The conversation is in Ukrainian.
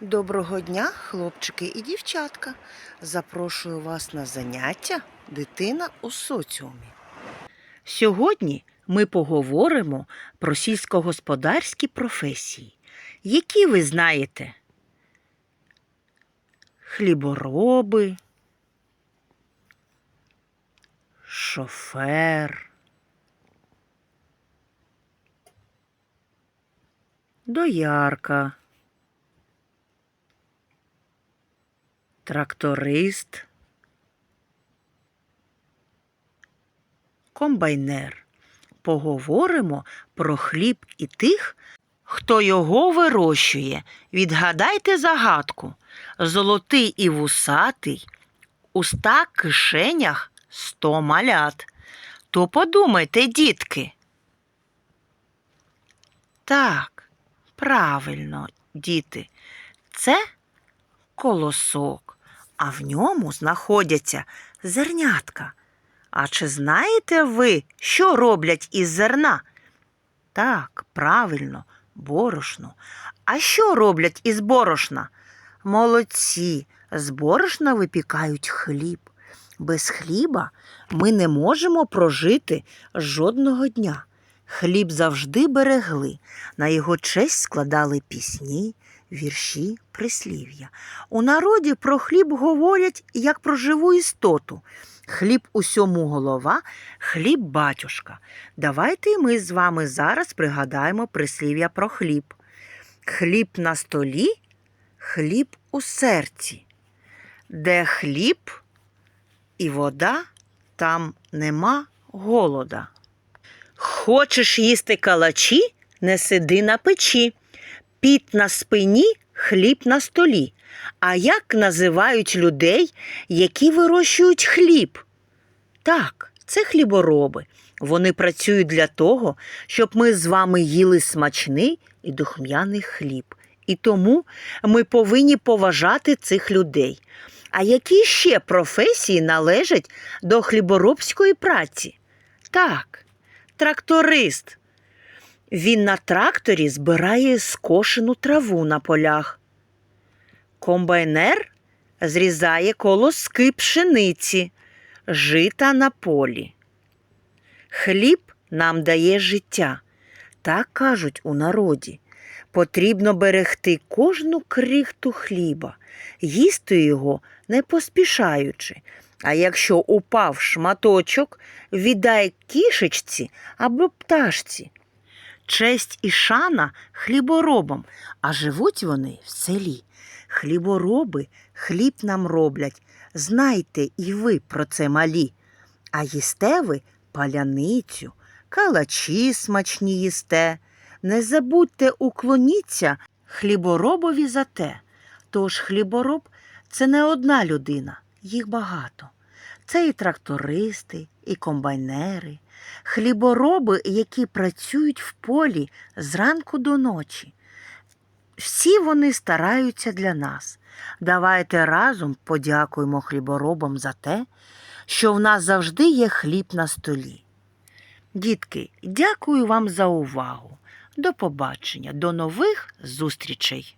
Доброго дня, хлопчики і дівчатка. Запрошую вас на заняття Дитина у соціумі. Сьогодні ми поговоримо про сільськогосподарські професії. Які ви знаєте? Хлібороби, шофер, доярка. Тракторист, комбайнер. Поговоримо про хліб і тих, хто його вирощує. Відгадайте загадку. Золотий і вусатий, у ста кишенях сто малят. То подумайте, дітки. Так, правильно, діти, це колосок, а в ньому знаходяться зернятка. А чи знаєте ви, що роблять із зерна? Так, правильно, борошно. А що роблять із борошна? Молодці, з борошна випікають хліб. Без хліба ми не можемо прожити жодного дня. Хліб завжди берегли, на його честь складали пісні, вірші, прислів'я. У народі про хліб говорять як про живу істоту. Хліб усьому голова, хліб батюшка. Давайте ми з вами зараз пригадаємо прислів'я про хліб. Хліб на столі, хліб у серці. Де хліб і вода, там нема голода. Хочеш їсти калачі, не сиди на печі. Піт на спині, хліб на столі. А як називають людей, які вирощують хліб? Так, це хлібороби. Вони працюють для того, щоб ми з вами їли смачний і духмяний хліб. І тому ми повинні поважати цих людей. А які ще професії належать до хліборобської праці? Так, тракторист. Він на тракторі збирає скошену траву на полях. Комбайнер зрізає колоски пшениці, жита на полі. Хліб нам дає життя. Так кажуть у народі. Потрібно берегти кожну крихту хліба, їсти його не поспішаючи. А якщо упав шматочок, віддай кішечці або пташці. Честь і шана хліборобам, а живуть вони в селі. Хлібороби хліб нам роблять. Знайте і ви про це малі. А їсте ви паляницю, калачі смачні їсте. Не забудьте уклоніться хліборобові за те. Тож хлібороб це не одна людина, їх багато. Це і трактористи, і комбайнери, хлібороби, які працюють в полі зранку до ночі. Всі вони стараються для нас. Давайте разом подякуємо хліборобам за те, що в нас завжди є хліб на столі. Дітки, дякую вам за увагу. До побачення, до нових зустрічей!